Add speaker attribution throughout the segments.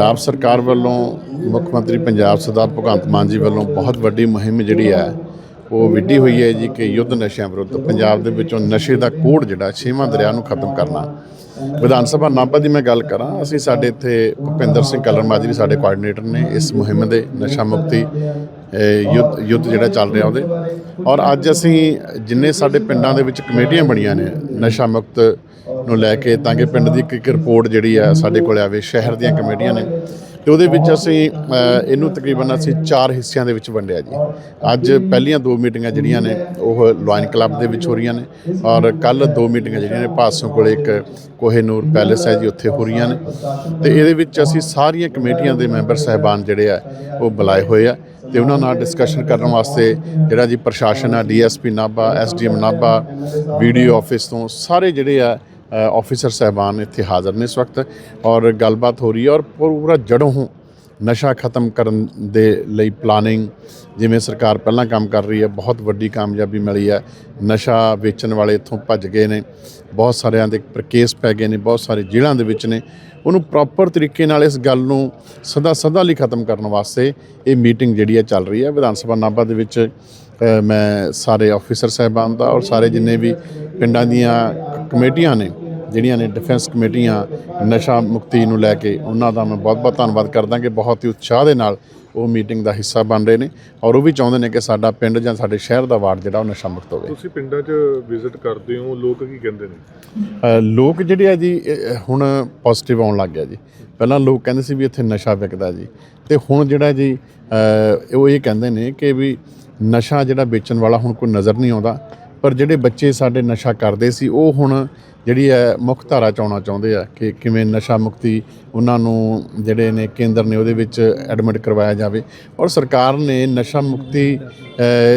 Speaker 1: ਪੰਜਾਬ ਸਰਕਾਰ ਵੱਲੋਂ, ਮੁੱਖ ਮੰਤਰੀ ਪੰਜਾਬ ਸਰਦਾਰ ਭਗਵੰਤ ਮਾਨ ਜੀ ਵੱਲੋਂ ਬਹੁਤ ਵੱਡੀ ਮੁਹਿੰਮ ਜਿਹੜੀ ਹੈ, ਉਹ ਵਿੱਢੀ ਹੋਈ ਹੈ ਜੀ ਕਿ ਯੁੱਧ ਨਸ਼ਿਆਂ ਵਿਰੁੱਧ ਪੰਜਾਬ ਦੇ ਵਿੱਚੋਂ ਨਸ਼ੇ ਦਾ ਕੋੜ ਜਿਹੜਾ ਛੇਵਾਂ ਦਰਿਆ ਨੂੰ ਖਤਮ ਕਰਨਾ। ਵਿਧਾਨ ਸਭਾ ਨਾਭਾ ਦੀ ਮੈਂ ਗੱਲ ਕਰਾਂ, ਅਸੀਂ ਸਾਡੇ ਇੱਥੇ ਭੁਪਿੰਦਰ ਸਿੰਘ ਕਲਰਮਾਜਰੀ ਸਾਡੇ ਕੋਆਰਡੀਨੇਟਰ ਨੇ ਇਸ ਮੁਹਿੰਮ ਦੇ ਨਸ਼ਾ ਮੁਕਤੀ ਯੁੱਧ ਯੁੱਧ ਜਿਹੜਾ ਚੱਲ ਰਿਹਾ ਉਹਦੇ। ਔਰ ਅੱਜ ਅਸੀਂ ਜਿੰਨੇ ਸਾਡੇ ਪਿੰਡਾਂ ਦੇ ਵਿੱਚ ਕਮੇਟੀਆਂ ਬਣੀਆਂ ਨੇ ਨਸ਼ਾ ਮੁਕਤ ਨੂੰ ਲੈ ਕੇ, ਤਾਂ ਕਿ ਪਿੰਡ ਦੀ ਇੱਕ ਇੱਕ ਰਿਪੋਰਟ ਜਿਹੜੀ ਆ ਸਾਡੇ ਕੋਲ ਆਵੇ, ਸ਼ਹਿਰ ਦੀਆਂ ਕਮੇਟੀਆਂ ਨੇ। ਤੇ ਉਹਦੇ ਵਿੱਚ ਅਸੀਂ ਇਹਨੂੰ ਤਕਰੀਬਨ ਅਸੀਂ ਚਾਰ ਹਿੱਸਿਆਂ ਦੇ ਵਿੱਚ ਵੰਡਿਆ ਜੀ। ਅੱਜ ਪਹਿਲੀਆਂ ਦੋ ਮੀਟਿੰਗਾਂ ਜਿਹੜੀਆਂ ਨੇ, ਉਹ ਲਾਇਨ ਕਲੱਬ ਦੇ ਵਿੱਚ ਹੋ ਰਹੀਆਂ ਨੇ। ਔਰ ਕੱਲ ਦੋ ਮੀਟਿੰਗਾਂ ਜਿਹੜੀਆਂ ਨੇ, ਪਾਸੋਂ ਕੋਲ ਇੱਕ ਕੋਹੇਨੂਰ ਪੈਲੇਸ ਹੈ ਜੀ, ਉੱਥੇ ਹੋ ਰਹੀਆਂ ਨੇ। ਤੇ ਇਹਦੇ ਵਿੱਚ ਅਸੀਂ ਸਾਰੀਆਂ ਕਮੇਟੀਆਂ ਦੇ ਮੈਂਬਰ, ਸਹਿਬਾਨ ਜਿਹੜੇ ਆ, ਉਹ ਬੁਲਾਏ ਹੋਏ ਆ। ਤੇ ਉਹਨਾਂ ਨਾਲ ਡਿਸਕਸ਼ਨ ਕਰਨ ਵਾਸਤੇ ਜਿਹੜਾ ਜੀ ਪ੍ਰਸ਼ਾਸਨ ਆ, DSP Nabha, SDM Nabha, video office ਤੋਂ ਸਾਰੇ ਜਿਹੜੇ ਆ ਆਫੀਸਰ ਸਹਿਬਾਨ ਇੱਥੇ ਹਾਜ਼ਰ ਨੇ ਇਸ ਵਕਤ ਔਰ ਗੱਲਬਾਤ ਹੋ ਰਹੀ ਹੈ ਔਰ ਪੂਰਾ ਜੜੋਂ ਨਸ਼ਾ ਖਤਮ ਕਰਨ ਦੇ ਲਈ ਪਲਾਨਿੰਗ ਜਿਵੇਂ ਸਰਕਾਰ ਪਹਿਲਾਂ ਕੰਮ ਕਰ ਰਹੀ ਹੈ, ਬਹੁਤ ਵੱਡੀ ਕਾਮਯਾਬੀ ਮਿਲੀ ਹੈ। ਨਸ਼ਾ ਵੇਚਣ ਵਾਲੇ ਇੱਥੋਂ ਭੱਜ ਗਏ ਨੇ। ਬਹੁਤ ਸਾਰਿਆਂ ਦੇ ਉੱਪਰ ਕੇਸ ਪੈ ਗਏ ਨੇ, ਬਹੁਤ ਸਾਰੇ ਜੇਲ੍ਹਾਂ ਦੇ ਵਿੱਚ ਨੇ। ਉਹਨੂੰ ਪ੍ਰੋਪਰ ਤਰੀਕੇ ਨਾਲ ਇਸ ਗੱਲ ਨੂੰ ਸਦਾ ਸਦਾ ਲਈ ਖਤਮ ਕਰਨ ਵਾਸਤੇ ਇਹ ਮੀਟਿੰਗ ਜਿਹੜੀ ਹੈ ਚੱਲ ਰਹੀ ਹੈ। ਵਿਧਾਨ ਸਭਾ ਨਾਭਾ ਦੇ ਵਿੱਚ ਮੈਂ ਸਾਰੇ ਆਫੀਸਰ ਸਾਹਿਬਾਨ ਦਾ ਔਰ ਸਾਰੇ ਜਿੰਨੇ ਵੀ ਪਿੰਡਾਂ ਦੀਆਂ ਕਮੇਟੀਆਂ ਨੇ ਜਿਹੜੀਆਂ ਨੇ ਡਿਫੈਂਸ ਕਮੇਟੀਆਂ ਨਸ਼ਾ ਮੁਕਤੀ ਨੂੰ ਲੈ ਕੇ ਉਹਨਾਂ ਦਾ ਮੈਂ ਬਹੁਤ-ਬਹੁਤ ਧੰਨਵਾਦ ਕਰਦਾ ਕਿ ਬਹੁਤ ਹੀ ਉਤਸ਼ਾਹ ਦੇ ਨਾਲ ਉਹ ਮੀਟਿੰਗ ਦਾ ਹਿੱਸਾ ਬਣ ਰਹੇ ਨੇ ਔਰ ਉਹ ਵੀ ਚਾਹੁੰਦੇ ਨੇ ਕਿ ਸਾਡਾ ਪਿੰਡ ਜਾਂ ਸਾਡੇ ਸ਼ਹਿਰ ਦਾ ਵਾਰਡ ਜਿਹੜਾ ਉਹ ਨਸ਼ਾ ਮੁਕਤ ਹੋਵੇ।
Speaker 2: ਤੁਸੀਂ ਪਿੰਡਾਂ 'ਚ ਵਿਜ਼ਿਟ ਕਰਦੇ ਹੋ ਲੋਕ ਕੀ ਕਹਿੰਦੇ ਨੇ?
Speaker 1: ਲੋਕ ਜਿਹੜੇ ਆ ਜੀ ਹੁਣ ਪੋਜ਼ਿਟਿਵ ਆਉਣ ਲੱਗ ਗਿਆ ਜੀ। ਪਹਿਲਾਂ ਲੋਕ ਕਹਿੰਦੇ ਸੀ ਵੀ ਇੱਥੇ ਨਸ਼ਾ ਵਿਕਦਾ ਜੀ। ਤੇ ਹੁਣ ਜਿਹੜਾ ਜੀ ਉਹ ਇਹ ਕਹਿੰਦੇ ਨੇ ਕਿ ਵੀ ਨਸ਼ਾ ਜਿਹੜਾ ਵੇਚਣ ਵਾਲਾ ਹੁਣ ਕੋਈ ਨਜ਼ਰ ਨਹੀਂ ਆਉਂਦਾ। ਪਰ ਜਿਹੜੇ ਬੱਚੇ ਸਾਡੇ ਨਸ਼ਾ ਕਰਦੇ ਸੀ ਉਹ ਹੁਣ ਜਿਹੜੀ ਹੈ ਮੁੱਖ ਧਾਰਾ ਚ ਆਉਣਾ ਚਾਹੁੰਦੇ ਆ ਕਿ ਕਿਵੇਂ ਨਸ਼ਾ ਮੁਕਤੀ ਉਹਨਾਂ ਨੂੰ ਜਿਹੜੇ ਨੇ ਕੇਂਦਰ ਨੇ ਉਹਦੇ ਵਿੱਚ ਐਡਮਿਟ ਕਰਵਾਇਆ ਜਾਵੇ। ਔਰ ਸਰਕਾਰ ਨੇ ਨਸ਼ਾ ਮੁਕਤੀ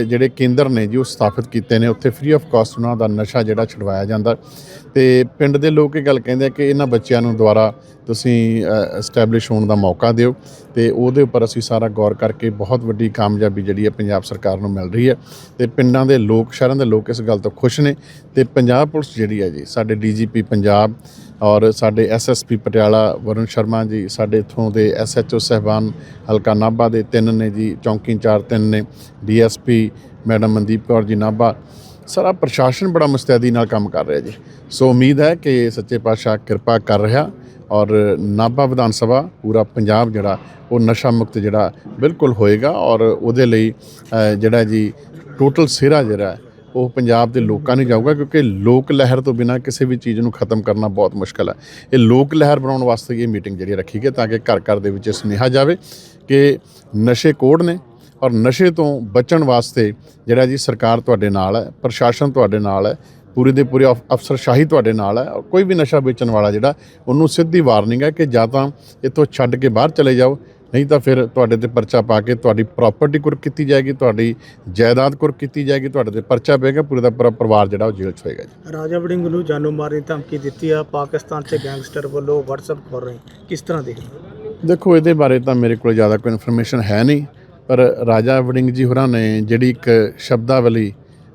Speaker 1: ਜਿਹੜੇ ਕੇਂਦਰ ਨੇ ਜੀ ਉਹ ਸਥਾਪਿਤ ਕੀਤੇ ਨੇ, ਉੱਥੇ ਫ੍ਰੀ ਆਫ ਕਾਸਟ ਉਹਨਾਂ ਦਾ ਨਸ਼ਾ ਜਿਹੜਾ ਛੁਡਵਾਇਆ ਜਾਂਦਾ। ਤੇ ਪਿੰਡ ਦੇ ਲੋਕ ਇਹ ਗੱਲ ਕਹਿੰਦੇ ਆ ਕਿ ਇਹਨਾਂ ਬੱਚਿਆਂ ਨੂੰ ਦੁਆਰਾ ਤੁਸੀਂ ਐਸਟੈਬਲਿਸ਼ ਹੋਣ ਦਾ ਮੌਕਾ ਦਿਓ ਤੇ ਉਹਦੇ ਉੱਪਰ ਅਸੀਂ ਸਾਰਾ ਗੌਰ ਕਰਕੇ ਬਹੁਤ ਵੱਡੀ ਕਾਮਯਾਬੀ ਜਿਹੜੀ ਹੈ ਪੰਜਾਬ ਸਰਕਾਰ ਨੂੰ ਮਿਲ ਰਹੀ ਹੈ। ਤੇ ਪਿੰਡਾਂ ਦੇ ਲੋਕ, ਸ਼ਹਿਰਾਂ ਦੇ ਲੋਕ ਇਸ ਗੱਲ ਤੋਂ ਖੁਸ਼ ਨੇ। ਤੇ ਪੰਜਾਬ ਪੁਲਿਸ ਜਿਹੜੀ ਹੈ ਜੀ ਸਾਡੇ ਡੀਜੀਪੀ ਪੰਜਾਬ ਔਰ ਸਾਡੇ ਐਸਐਸਪੀ ਪਟਿਆਲਾ ਵਰੁਣ ਸ਼ਰਮਾ ਜੀ, ਸਾਡੇ ਇਥੋਂ ਦੇ ਐਸਐਚਓ ਸਹਿਬਾਨ ਹਲਕਾ ਨਾਭਾ ਦੇ ਤਿੰਨ ਨੇ ਜੀ, ਚੌਂਕੀ ਇੰਚਾਰਜ ਤਿੰਨ ਨੇ, ਡੀਐਸਪੀ ਮੈਡਮ ਮਨਦੀਪ ਕੌਰ ਜੀ ਨਾਭਾ। ਸਾਰਾ ਪ੍ਰਸ਼ਾਸਨ ਬੜਾ ਮੁਸਤੈਦੀ ਨਾਲ ਕੰਮ ਕਰ ਰਿਹਾ ਜੀ। ਸੋ ਉਮੀਦ ਹੈ ਕਿ ਸੱਚੇ ਪਾਤਸ਼ਾਹ ਕਿਰਪਾ ਕਰ ਰਿਹਾ ਔਰ ਨਾਭਾ ਵਿਧਾਨ ਸਭਾ ਪੂਰਾ ਪੰਜਾਬ ਜਿਹੜਾ, ਉਹ ਨਸ਼ਾ ਮੁਕਤ ਜਿਹੜਾ ਬਿਲਕੁਲ ਹੋਏਗਾ ਔਰ ਉਹਦੇ ਲਈ ਜਿਹੜਾ ਜੀ ਟੋਟਲ ਸਿਹਰਾ ਜਿਹੜਾ ਉਹ ਪੰਜਾਬ ਦੇ ਲੋਕਾਂ ਨੇ ਜਾਊਗਾ, ਕਿਉਂਕਿ ਲੋਕ ਲਹਿਰ ਤੋਂ ਬਿਨਾ ਕਿਸੇ ਵੀ ਚੀਜ਼ ਨੂੰ ਖਤਮ ਕਰਨਾ ਬਹੁਤ ਮੁਸ਼ਕਲ ਹੈ। ਇਹ ਲੋਕ ਲਹਿਰ ਬਣਾਉਣ ਵਾਸਤੇ ਇਹ ਮੀਟਿੰਗ ਜਿਹੜੀ ਰੱਖੀ ਗਈ ਤਾਂ ਕਿ ਘਰ ਘਰ ਦੇ ਵਿੱਚ ਇਹ ਸੁਨੇਹਾ ਜਾਵੇ ਕਿ ਨਸ਼ੇ ਕੋੜ ਨੇ ਔਰ ਨਸ਼ੇ ਤੋਂ ਬਚਣ ਵਾਸਤੇ ਜਿਹੜਾ ਜੀ ਸਰਕਾਰ ਤੁਹਾਡੇ ਨਾਲ ਹੈ, ਪ੍ਰਸ਼ਾਸਨ ਤੁਹਾਡੇ ਨਾਲ ਹੈ, ਪੂਰੀ ਦੇ ਪੂਰੇ ਅਫ- ਅਫਸਰਸ਼ਾਹੀ ਤੁਹਾਡੇ ਨਾਲ ਹੈ, ਔਰ ਕੋਈ ਵੀ ਨਸ਼ਾ ਵੇਚਣ ਵਾਲਾ ਜਿਹੜਾ, ਉਹਨੂੰ ਸਿੱਧੀ ਵਾਰਨਿੰਗ ਹੈ ਕਿ ਜਾਂ ਤਾਂ ਇੱਥੋਂ ਛੱਡ ਕੇ ਬਾਹਰ ਚਲੇ ਜਾਓ। ਨਹੀਂ ਤਾਂ ਫਿਰ ਤੁਹਾਡੇ ਤੇ ਪਰਚਾ ਪਾ ਕੇ ਤੁਹਾਡੀ ਪ੍ਰਾਪਰਟੀ ਕੁਰਕ ਕੀਤੀ ਜਾਏਗੀ ਤੁਹਾਡੀ ਜਾਇਦਾਦ ਕੁਰਕ ਕੀਤੀ ਜਾਏਗੀ ਤੁਹਾਡੇ ਤੇ ਪਰਚਾ ਪਏਗਾ ਪੂਰੇ ਦਾ ਪੂਰਾ ਪਰਿਵਾਰ ਜਿਹੜਾ ਉਹ ਜੇਲ੍ਹ 'ਚ ਹੋਏਗਾ ਜੀ।
Speaker 3: ਰਾਜਾ ਵੜਿੰਗ ਨੂੰ ਜਾਨੋਂ ਮਾਰਨ ਦੀ ਧਮਕੀ ਦਿੱਤੀ ਆ ਪਾਕਿਸਤਾਨ 'ਚ ਗੈਂਗਸਟਰ ਵੱਲੋਂ WhatsApp ਖੋਲ ਰਹੇ ਕਿਸ ਤਰ੍ਹਾਂ ਦੇਖਦੇ?
Speaker 1: ਦੇਖੋ ਇਹਦੇ ਬਾਰੇ ਤਾਂ ਮੇਰੇ ਕੋਲ ਜ਼ਿਆਦਾ ਕੋਈ ਇਨਫੋਰਮੇਸ਼ਨ ਹੈ ਨਹੀਂ ਪਰ ਰਾਜਾ ਵੜਿੰਗ ਜੀ ਹੋਰਾਂ ਨੇ ਜਿਹੜੀ ਇੱਕ ਸ਼ਬਦਾਵਲੀ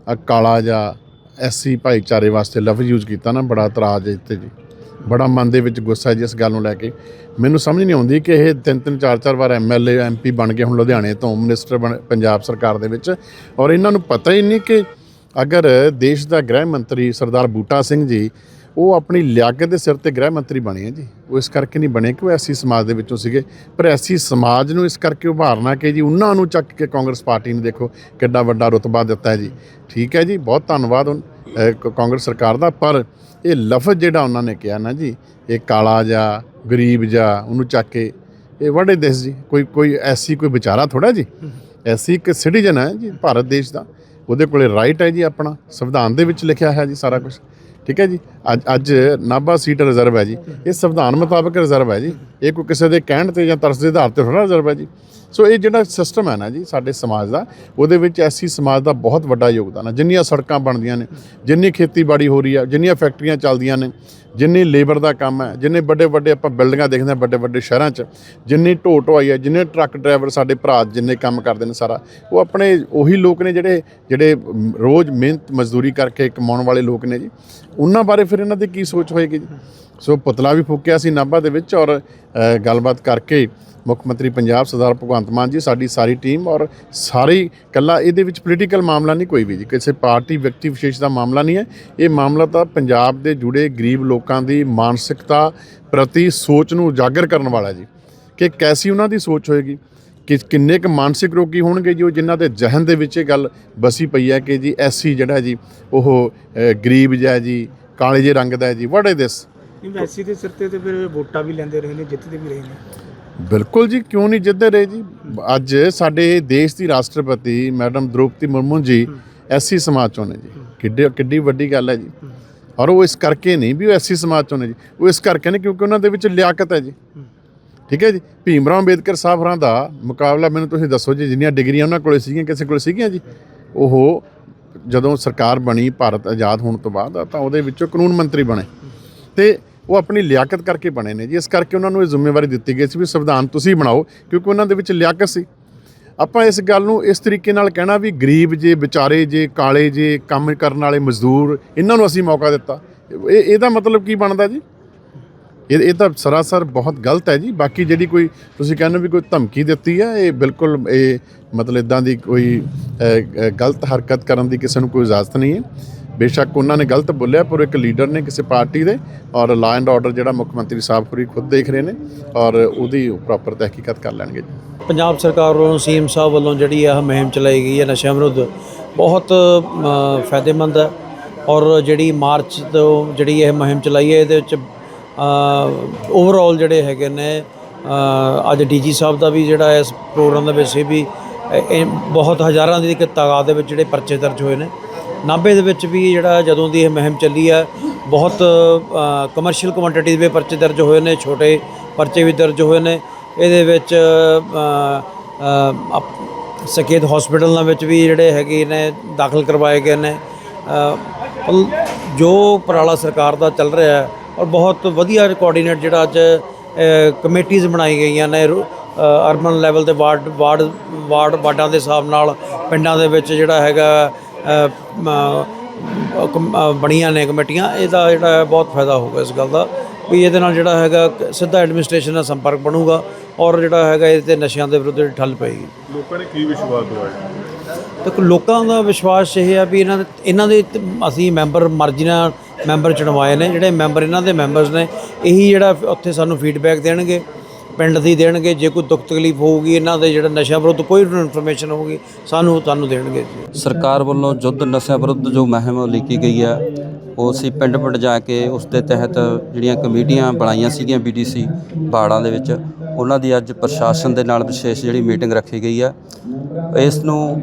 Speaker 1: ਆ ਕਾਲਾ ਜਾਂ ਐਸਸੀ ਭਾਈਚਾਰੇ ਵਾਸਤੇ ਲਫ਼ਜ਼ ਯੂਜ਼ ਕੀਤਾ ਨਾ ਬੜਾ ਇਤਰਾਜ਼ ਇੱਥੇ ਜੀ। ਬੜਾ ਮਨ ਦੇ ਵਿੱਚ ਗੁੱਸਾ ਹੈ ਜੀ ਇਸ ਗੱਲ ਨੂੰ ਲੈ ਕੇ। ਮੈਨੂੰ ਸਮਝ ਨਹੀਂ ਆਉਂਦੀ ਕਿ ਇਹ ਤਿੰਨ ਤਿੰਨ, ਚਾਰ ਚਾਰ ਵਾਰ ਐਮਐਲਏ ਐਮਪੀ ਬਣ ਕੇ ਹੁਣ ਲੁਧਿਆਣੇ ਤੋਂ ਮਿਨਿਸਟਰ ਬਣ ਪੰਜਾਬ ਸਰਕਾਰ ਦੇ ਵਿੱਚ। ਔਰ ਇਹਨਾਂ ਨੂੰ ਪਤਾ ਹੀ ਨਹੀਂ ਕਿ ਅਗਰ ਦੇਸ਼ ਦਾ ਗ੍ਰਹਿ ਮੰਤਰੀ ਸਰਦਾਰ ਬੂਟਾ ਸਿੰਘ ਜੀ, ਉਹ ਆਪਣੀ ਲਿਆਕਤ ਦੇ ਸਿਰ ਤੇ ਗ੍ਰਹਿ ਮੰਤਰੀ ਬਣੇ ਆ ਜੀ। ਉਹ ਇਸ ਕਰਕੇ ਨਹੀਂ ਬਣੇ ਕਿ ਉਹ ਐਸੀ ਸਮਾਜ ਦੇ ਵਿੱਚੋਂ ਸੀਗੇ। ਪਰ ਐਸੀ ਸਮਾਜ ਨੂੰ ਇਸ ਕਰਕੇ ਉਭਾਰਨਾ ਕਿ ਜੀ ਉਹਨਾਂ ਨੂੰ ਚੱਕ ਕੇ ਕਾਂਗਰਸ ਪਾਰਟੀ ਨੇ ਦੇਖੋ ਕਿੱਡਾ ਵੱਡਾ ਰੁਤਬਾ ਦਿੱਤਾ ਹੈ ਜੀ। ਠੀਕ ਹੈ ਜੀ, ਬਹੁਤ ਧੰਨਵਾਦ ਉਨ- ਕਾਂਗਰਸ ਸਰਕਾਰ ਦਾ ਪਰ ਇਹ ਲਫ਼ਜ਼ ਜਿਹੜਾ ਉਹਨਾਂ ਨੇ ਕਿਹਾ ਨਾ ਜੀ ਇਹ ਕਾਲਾ ਜਾਂ ਗਰੀਬ ਜਾਂ ਉਹਨੂੰ ਚੱਕ ਕੇ ਇਹ ਵੜੇ ਦੇਸ਼ ਜੀ ਕੋਈ ਕੋਈ ਐਸੀ ਕੋਈ ਵਿਚਾਰਾ ਥੋੜਾ ਜੀ ਐਸੀ ਇੱਕ ਸਿਟੀਜ਼ਨ ਹੈ ਜੀ ਭਾਰਤ ਦੇਸ਼ ਦਾ ਉਹਦੇ ਕੋਲੇ ਰਾਈਟ ਹੈ ਜੀ ਆਪਣਾ ਸੰਵਿਧਾਨ ਦੇ ਵਿੱਚ ਲਿਖਿਆ ਹੈ ਜੀ ਸਾਰਾ ਕੁਝ ਠੀਕ ਹੈ ਜੀ ਅੱਜ ਅੱਜ ਨਾਭਾ ਸੀਟ ਰਿਜ਼ਰਵ ਹੈ ਜੀ। ਇਹ ਸੰਵਿਧਾਨ ਮੁਤਾਬਕ ਰਿਜ਼ਰਵ ਹੈ ਜੀ। ਇਹ ਕੋਈ ਕਿਸੇ ਦੇ ਕਹਿਣ ਤੇ ਜਾਂ ਤਰਸ ਦੇ ਆਧਾਰ ਤੇ ਥੋੜਾ ਰਿਜ਼ਰਵ ਹੈ ਜੀ। ਸੋ ਇਹ ਜਿਹੜਾ ਸਿਸਟਮ ਹੈ ਨਾ ਜੀ ਸਾਡੇ ਸਮਾਜ ਦਾ, ਉਹਦੇ ਵਿੱਚ ਐਸੀ ਸਮਾਜ ਦਾ ਬਹੁਤ ਵੱਡਾ ਯੋਗਦਾਨ ਹੈ। ਜਿੰਨੀਆਂ ਸੜਕਾਂ ਬਣਦੀਆਂ ਨੇ, ਜਿੰਨੀ ਖੇਤੀਬਾੜੀ ਹੋ ਰਹੀ ਹੈ, ਜਿੰਨੀਆਂ ਫੈਕਟਰੀਆਂ ਚੱਲਦੀਆਂ ਨੇ, ਜਿੰਨੀ ਲੇਬਰ ਦਾ ਕੰਮ ਹੈ, ਜਿੰਨੇ ਵੱਡੇ ਵੱਡੇ ਆਪਾਂ ਬਿਲਡਿੰਗਾਂ ਦੇਖਦੇ ਹਾਂ, ਵੱਡੇ ਵੱਡੇ ਸ਼ਹਿਰਾਂ 'ਚ, ਜਿੰਨੀ ਢੋ ਢੋਆਈ ਹੈ, ਜਿੰਨੇ ਟਰੱਕ ਡਰਾਈਵਰ ਸਾਡੇ ਭਰਾ ਜਿੰਨੇ ਕੰਮ ਕਰਦੇ ਨੇ ਸਾਰਾ, ਉਹ ਆਪਣੇ ਉਹੀ ਲੋਕ ਨੇ ਜਿਹੜੇ ਜਿਹੜੇ ਰੋਜ਼ ਮਿਹਨਤ ਮਜ਼ਦੂਰੀ ਕਰਕੇ ਕਮਾਉਣ ਵਾਲੇ ਲੋਕ ਨੇ ਜੀ। ਉਹਨਾਂ ਬਾਰੇ ਫਿਰ ਫਿਰ ਇਹਨਾਂ ਦੀ ਕੀ ਸੋਚ ਹੋਏਗੀ ਜੀ? ਸੋ ਪੁਤਲਾ ਵੀ ਫੂਕਿਆ ਸੀ ਨਾਭਾ ਦੇ ਵਿੱਚ ਔਰ ਗੱਲਬਾਤ ਕਰਕੇ ਮੁੱਖ ਮੰਤਰੀ ਪੰਜਾਬ ਸਰਦਾਰ ਭਗਵੰਤ ਮਾਨ ਜੀ, ਸਾਡੀ ਸਾਰੀ ਟੀਮ ਔਰ ਸਾਰੀ ਕੱਲਾ ਇਹਦੇ ਵਿੱਚ ਪੋਲੀਟੀਕਲ ਮਾਮਲਾ ਨਹੀਂ ਕੋਈ ਵੀ ਜੀ। ਕਿਸੇ ਪਾਰਟੀ ਵਿਅਕਤੀ ਵਿਸ਼ੇਸ਼ ਦਾ ਮਾਮਲਾ ਨਹੀਂ ਹੈ। ਇਹ ਮਾਮਲਾ ਤਾਂ ਪੰਜਾਬ ਦੇ ਜੁੜੇ ਗਰੀਬ ਲੋਕਾਂ ਦੀ ਮਾਨਸਿਕਤਾ ਪ੍ਰਤੀ ਸੋਚ ਨੂੰ ਉਜਾਗਰ ਕਰਨ ਵਾਲਾ ਜੀ। ਕਿ ਕੈਸੀ ਉਹਨਾਂ ਦੀ ਸੋਚ ਹੋਏਗੀ? ਕਿ ਕਿੰਨੇ ਕੁ ਮਾਨਸਿਕ ਰੋਗੀ ਹੋਣਗੇ ਜੀ ਉਹ ਜਿਨ੍ਹਾਂ ਦੇ ਜਹਨ ਦੇ ਵਿੱਚ ਇਹ ਗੱਲ ਬਸੀ ਪਈ ਹੈ ਕਿ ਜੀ ਐਸੀ ਜਿਹੜਾ ਜੀ ਉਹ ਗਰੀਬ ਜਿਹਾ ਜੀ ਕਾਲੇ ਜਿਹੇ ਰੰਗ ਦਾ ਹੈ ਜੀ ਵਾਟ ਇਜ਼ ਦਿਸ
Speaker 3: ਐਮਐਸਸੀ ਦੇ ਸਿਰ ਤੇ ਤੇ ਫਿਰ ਵੋਟਾਂ ਵੀ ਲੈਂਦੇ ਰਹੇ ਨੇ ਜਿੱਤਦੇ ਵੀ ਰਹੇ ਨੇ।
Speaker 1: ਬਿਲਕੁਲ ਜੀ ਕਿਉਂ ਨਹੀਂ ਜਿੱਦੇ ਰਹੇ ਜੀ? ਅੱਜ ਸਾਡੇ ਦੇਸ਼ ਦੀ ਰਾਸ਼ਟਰਪਤੀ ਮੈਡਮ ਦ੍ਰੋਪਦੀ ਮੁਰਮੂ ਜੀ ਐਸੀ ਸਮਾਜ ਚੋਂ ਨੇ ਜੀ। ਕਿੱਡੀ ਕਿੱਡੀ ਵੱਡੀ ਗੱਲ ਹੈ ਜੀ। ਔਰ ਉਹ ਇਸ ਕਰਕੇ ਨਹੀਂ ਵੀ ਉਹ ਐਸੀ ਸਮਾਜ ਚੋਂ ਨੇ ਜੀ। ਉਹ ਇਸ ਕਰਕੇ ਨੇ ਕਿਉਂਕਿ ਉਹਨਾਂ ਦੇ ਵਿੱਚ ਲਿਆਕਤ ਹੈ ਜੀ। ਠੀਕ ਹੈ ਜੀ? ਭੀਮ ਰਾਓ ਅੰਬੇਦਕਰ ਸਾਹਿਬ ਹੋਰਾਂ ਦਾ ਮੁਕਾਬਲਾ ਮੈਨੂੰ ਤੁਸੀਂ ਦੱਸੋ ਜੀ ਜਿੰਨੀਆਂ ਡਿਗਰੀਆਂ ਉਹਨਾਂ ਕੋਲੇ ਸੀਗੀਆਂ ਕਿਸੇ ਕੋਲੇ ਸੀਗੀਆਂ ਜੀ? ਉਹ ਜਦੋਂ ਸਰਕਾਰ ਬਣੀ, ਭਾਰਤ ਆਜ਼ਾਦ ਹੋਣ ਤੋਂ ਬਾਅਦ, ਤਾਂ ਉਹਦੇ ਵਿੱਚੋਂ ਕਾਨੂੰਨ ਮੰਤਰੀ ਬਣੇ। ਤੇ ਉਹ ਆਪਣੀ ਲਿਆਕਤ ਕਰਕੇ ਬਣੇ ਨੇ ਜੀ। ਇਸ ਕਰਕੇ ਉਹਨਾਂ ਨੂੰ ਇਹ ਜ਼ਿੰਮੇਵਾਰੀ ਦਿੱਤੀ ਗਈ ਸੀ ਵੀ ਸੰਵਿਧਾਨ ਤੁਸੀਂ ਬਣਾਓ, ਕਿਉਂਕਿ ਉਹਨਾਂ ਦੇ ਵਿੱਚ ਲਿਆਕਤ ਸੀ। ਆਪਾਂ ਇਸ ਗੱਲ ਨੂੰ ਇਸ ਤਰੀਕੇ ਨਾਲ ਕਹਿਣਾ ਵੀ ਗਰੀਬ ਜੇ, ਵਿਚਾਰੇ ਜੇ, ਕਾਲੇ ਜੇ, ਕੰਮ ਕਰਨ ਵਾਲੇ ਮਜ਼ਦੂਰ, ਇਹਨਾਂ ਨੂੰ ਅਸੀਂ ਮੌਕਾ ਦਿੱਤਾ। ਇਹ, ਇਹਦਾ ਮਤਲਬ ਕੀ ਬਣਦਾ ਜੀ? ਇਹ ਇਹ ਤਾਂ ਸਰਾਸਰ ਬਹੁਤ ਗਲਤ ਹੈ ਜੀ। ਬਾਕੀ ਜਿਹੜੀ ਕੋਈ ਤੁਸੀਂ ਕਹਿੰਦੇ ਵੀ ਕੋਈ ਧਮਕੀ ਦਿੱਤੀ ਹੈ, ਇਹ ਬਿਲਕੁਲ ਇਹ ਮਤਲਬ ਇਦਾਂ ਦੀ ਕੋਈ ਗਲਤ ਹਰਕਤ ਕਰਨ ਦੀ ਕਿਸੇ ਨੂੰ ਕੋਈ ਇਜਾਜ਼ਤ ਨਹੀਂ ਹੈ। ਬੇਸ਼ੱਕ ਉਹਨਾਂ ਨੇ ਗਲਤ ਬੋਲਿਆ, ਪਰ ਇੱਕ ਲੀਡਰ ਨੇ ਕਿਸੇ ਪਾਰਟੀ ਦੇ ਔਰ ਲਾ ਐਂਡ ਆਰਡਰ ਜਿਹੜਾ ਮੁੱਖ ਮੰਤਰੀ ਸਾਹਿਬ ਖੁਰੀ ਖੁਦ ਦੇਖ ਰਹੇ ਨੇ ਔਰ ਉਹਦੀ ਪ੍ਰੋਪਰ ਤਹਿਕੀਕਤ ਕਰ ਲੈਣਗੇ ਜੀ।
Speaker 4: ਪੰਜਾਬ ਸਰਕਾਰ ਵੱਲੋਂ ਸੀਐਮ ਸਾਹਿਬ ਵੱਲੋਂ ਜਿਹੜੀ ਇਹ ਮੁਹਿੰਮ ਚਲਾਈ ਗਈ ਹੈ ਨਸ਼ਿਆਂ ਵਿਰੁੱਧ, ਬਹੁਤ ਫਾਇਦੇਮੰਦ ਹੈ। ਔਰ ਜਿਹੜੀ ਮਾਰਚ ਤੋਂ ਜਿਹੜੀ ਇਹ ਮੁਹਿੰਮ ਚਲਾਈ ਹੈ, ਇਹਦੇ ਵਿੱਚ ਓਵਰਆਲ ਜਿਹੜੇ ਹੈਗੇ ਨੇ ਅ, ਅੱਜ ਡੀਜੀ ਸਾਹਿਬ ਦਾ ਵੀ ਜਿਹੜਾ ਇਸ ਪ੍ਰੋਗਰਾਮ ਦੇ ਵਿੱਚ ਸੀ ਵੀ ਇਹ- ਬਹੁਤ ਹਜ਼ਾਰਾਂ ਦੀ ਤਾਦਾਦ ਦੇ ਵਿੱਚ ਜਿਹੜੇ ਪਰਚੇ ਦਰਜ ਹੋਏ ਨੇ। ਨਾਭੇ ਦੇ ਵਿੱਚ ਵੀ ਜਿਹੜਾ ਜਦੋਂ ਦੀ ਇਹ ਮੁਹਿੰਮ ਚੱਲੀ ਹੈ ਬਹੁਤ ਕਮਰਸ਼ੀਅਲ ਕੁਆਂਟੀਟੀ ਦੇ ਪਰਚੇ ਦਰਜ ਹੋਏ ਨੇ ਛੋਟੇ ਪਰਚੇ ਵੀ ਦਰਜ ਹੋਏ ਨੇ। ਇਹਦੇ ਵਿੱਚ ਅ, ਅ, ਅਪ- ਸਕੇਤ ਹਸਪੀਟਲਾਂ ਵਿੱਚ ਵੀ ਜਿਹੜੇ ਹੈਗੇ ਨੇ ਦਾਖਲ ਕਰਵਾਏ ਗਏ ਨੇ। ਜੋ ਉਪਰਾਲਾ ਸਰਕਾਰ ਦਾ ਚੱਲ ਰਿਹਾ ਔਰ ਬਹੁਤ ਵਧੀਆ ਕੋਆਰਡੀਨੇਟ ਜਿਹੜਾ ਅੱਜ ਕਮੇਟੀਆਂ ਬਣਾਈ ਗਈਆਂ ਨੇ ਅਰਬਨ ਲੈਵਲ ਤੇ ਵਾਰਡ ਵਾਰਡ ਵਾਰਡ ਵਾਰਡਾਂ ਦੇ ਹਿਸਾਬ ਨਾਲ ਪਿੰਡਾਂ ਦੇ ਵਿੱਚ ਜਿਹੜਾ ਹੈਗਾ ਬਣੀਆਂ ਨੇ ਕਮੇਟੀਆਂ ਇਹਦਾ ਜਿਹੜਾ ਬਹੁਤ ਫਾਇਦਾ ਹੋਊਗਾ ਇਸ ਗੱਲ ਦਾ ਵੀ ਇਹਦੇ ਨਾਲ ਜਿਹੜਾ ਹੈਗਾ ਸਿੱਧਾ ਐਡਮਿਨਿਸਟ੍ਰੇਸ਼ਨ ਨਾਲ ਸੰਪਰਕ ਬਣੂਗਾ ਔਰ ਜਿਹੜਾ ਹੈਗਾ ਇਹਦੇ ਤੇ ਨਸ਼ਿਆਂ ਦੇ ਵਿਰੁੱਧ ਠੱਲ ਪਏਗੀ।
Speaker 2: ਲੋਕਾਂ ਨੇ ਕੀ ਵਿਸ਼ਵਾਸ ਦਵਾਇਆ?
Speaker 4: ਦੇਖੋ ਲੋਕਾਂ ਦਾ ਵਿਸ਼ਵਾਸ ਇਹ ਹੈ ਵੀ ਇਹਨਾਂ ਦੇ ਇਹਨਾਂ ਦੇ ਅਸੀਂ ਮੈਂਬਰ ਮਰਜ਼ੀ ਨਾਲ ਮੈਂਬਰ ਚੁਣਵਾਏ ਨੇ, ਜਿਹੜੇ ਮੈਂਬਰ ਇਹਨਾਂ ਦੇ ਮੈਂਬਰਸ ਨੇ, ਇਹੀ ਜਿਹੜਾ ਉੱਥੇ ਸਾਨੂੰ ਫੀਡਬੈਕ ਦੇਣਗੇ, ਪਿੰਡ ਦੀ ਦੇਣਗੇ, ਜੇ ਕੋਈ ਦੁੱਖ ਤਕਲੀਫ ਹੋਊਗੀ ਇਹਨਾਂ ਦੇ ਜਿਹੜਾ ਨਸ਼ਿਆਂ ਵਿਰੁੱਧ ਕੋਈ ਇਨਫੋਰਮੇਸ਼ਨ ਹੋਊਗੀ, ਸਾਨੂੰ ਤੁਹਾਨੂੰ ਦੇਣਗੇ
Speaker 5: ਸਰਕਾਰ ਵੱਲੋਂ ਯੁੱਧ ਨਸ਼ਿਆਂ ਵਿਰੁੱਧ ਜੋ ਮੁਹਿੰਮ ਲਿਖੀ ਗਈ ਹੈ, ਉਹ ਅਸੀਂ ਪਿੰਡ ਪਿੰਡ ਜਾ ਕੇ ਉਸ ਦੇ ਤਹਿਤ ਜਿਹੜੀਆਂ ਕਮੇਟੀਆਂ ਬਣਾਈਆਂ ਸੀਗੀਆਂ ਬੀਡੀਸੀ ਬਾੜਾਂ ਦੇ ਵਿੱਚ, ਉਹਨਾਂ ਦੀ ਅੱਜ ਪ੍ਰਸ਼ਾਸਨ ਦੇ ਨਾਲ ਵਿਸ਼ੇਸ਼ ਜਿਹੜੀ ਮੀਟਿੰਗ ਰੱਖੀ ਗਈ ਹੈ। ਇਸ ਨੂੰ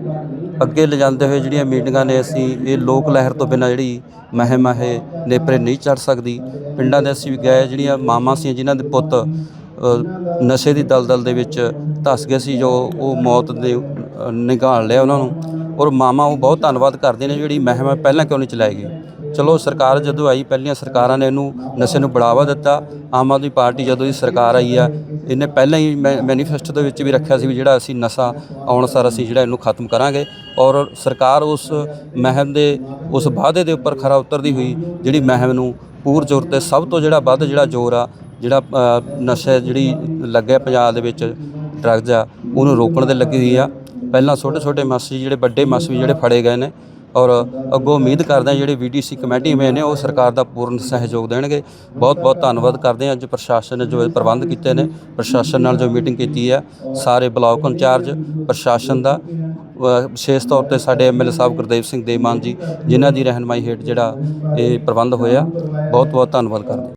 Speaker 5: ਅੱਗੇ ਲਿਜਾਂਦੇ ਹੋਏ ਜਿਹੜੀਆਂ ਮੀਟਿੰਗਾਂ ਨੇ ਅਸੀਂ ਇਹ ਲੋਕ ਲਹਿਰ ਤੋਂ ਬਿਨਾਂ ਜਿਹੜੀ ਮਹਿਮ ਹੈ ਇਹ ਨੇਪਰੇ ਨਹੀਂ ਚੜ ਸਕਦੀ। ਪਿੰਡਾਂ ਦੇ ਅਸੀਂ ਵੀ ਗਏ ਜਿਹੜੀਆਂ ਮਾਮਾ ਸੀ ਜਿਨ੍ਹਾਂ ਦੇ ਪੁੱਤ ਨਸ਼ੇ ਦੀ ਦਲਦਲ ਦੇ ਵਿੱਚ ਧਸ ਗਏ ਸੀ ਜੋ ਉਹ ਮੌਤ ਦੇ ਅ, ਨਿਗਾਲ ਲਿਆ ਉਹਨਾਂ ਨੂੰ। ਔਰ ਮਾਮਾ ਉਹ ਬਹੁਤ ਧੰਨਵਾਦ ਕਰਦੇ ਨੇ ਜਿਹੜੀ ਮਹਿਮ ਹੈ ਪਹਿਲਾਂ ਕਿਉਂ ਨਹੀਂ ਚਲਾਈ ਗਈ? ਚਲੋ ਸਰਕਾਰ ਜਦੋਂ ਆਈ ਪਹਿਲੀਆਂ ਸਰਕਾਰਾਂ ਨੇ ਇਹਨੂੰ ਨਸ਼ੇ ਨੂੰ ਬੜਾਵਾ ਦਿੱਤਾ। ਆਮ ਆਦਮੀ ਪਾਰਟੀ ਜਦੋਂ ਦੀ ਸਰਕਾਰ ਆਈ ਆ ਇਹਨੇ ਪਹਿਲਾਂ ਹੀ ਮੈਨੀਫੈਸਟੋ ਦੇ ਵਿੱਚ ਵੀ ਰੱਖਿਆ ਸੀ ਵੀ ਜਿਹੜਾ ਅਸੀਂ ਨਸ਼ਾ ਆਉਣ ਸਾਰ ਅਸੀਂ ਜਿਹੜਾ ਇਹਨੂੰ ਖਤਮ ਕਰਾਂਗੇ। ਔਰ ਸਰਕਾਰ ਉਸ ਮਹਿਮ ਦੇ ਉਸ ਵਾਅਦੇ ਦੇ ਉੱਪਰ ਖਰਾ ਉਤਰਦੀ ਹੋਈ ਜਿਹੜੀ ਮਹਿਮ ਨੂੰ ਪੂਰ ਜ਼ੋਰ ਤੇ ਸਭ ਤੋਂ ਜਿਹੜਾ ਵੱਧ ਜਿਹੜਾ ਜ਼ੋਰ ਆ ਜਿਹੜਾ ਅ, ਨਸ਼ਾ ਜਿਹੜੀ ਲੱਗਿਆ ਪੰਜਾਬ ਦੇ ਵਿੱਚ ਡਰੱਗਜ਼ ਆ ਉਹਨੂੰ ਰੋਕਣ ਦੇ ਲੱਗੀ ਹੋਈ ਆ। ਪਹਿਲਾਂ ਛੋਟੇ ਛੋਟੇ ਮਾਸੀ ਜਿਹੜੇ ਵੱਡੇ ਮਾਸੀ ਵੀ ਜਿਹੜੇ ਫੜੇ ਗਏ ਨੇ ਔਰ ਅੱਗੋਂ ਉਮੀਦ ਕਰਦੇ ਹਾਂ ਜਿਹੜੇ ਵੀਡੀਸੀ ਕਮੇਟੀ ਮੇ ਨੇ ਉਹ ਸਰਕਾਰ ਦਾ ਪੂਰਨ ਸਹਿਯੋਗ ਦੇਣਗੇ। ਬਹੁਤ ਬਹੁਤ ਧੰਨਵਾਦ ਕਰਦੇ ਹਾਂ ਅੱਜ ਪ੍ਰਸ਼ਾਸਨ ਨੇ ਜੋ ਇਹ ਪ੍ਰਬੰਧ ਕੀਤੇ ਨੇ। ਪ੍ਰਸ਼ਾਸਨ ਨਾਲ ਜੋ ਮੀਟਿੰਗ ਕੀਤੀ ਹੈ ਸਾਰੇ ਬਲਾਕ ਇੰਚਾਰਜ ਪ੍ਰਸ਼ਾਸਨ ਦਾ ਅ, ਵਿਸ਼ੇਸ਼ ਤੌਰ ਤੇ ਸਾਡੇ ਐਮਐਲਏ ਸਾਹਿਬ ਗੁਰਦੇਵ ਸਿੰਘ ਦੇਮਾਨ ਜੀ ਜਿਨ੍ਹਾਂ ਦੀ ਰਹਿਨਮਾਈ ਹੇਠ ਜਿਹੜਾ ਇਹ ਪ੍ਰਬੰਧ ਹੋਇਆ। ਬਹੁਤ ਬਹੁਤ ਧੰਨਵਾਦ ਕਰਦੇ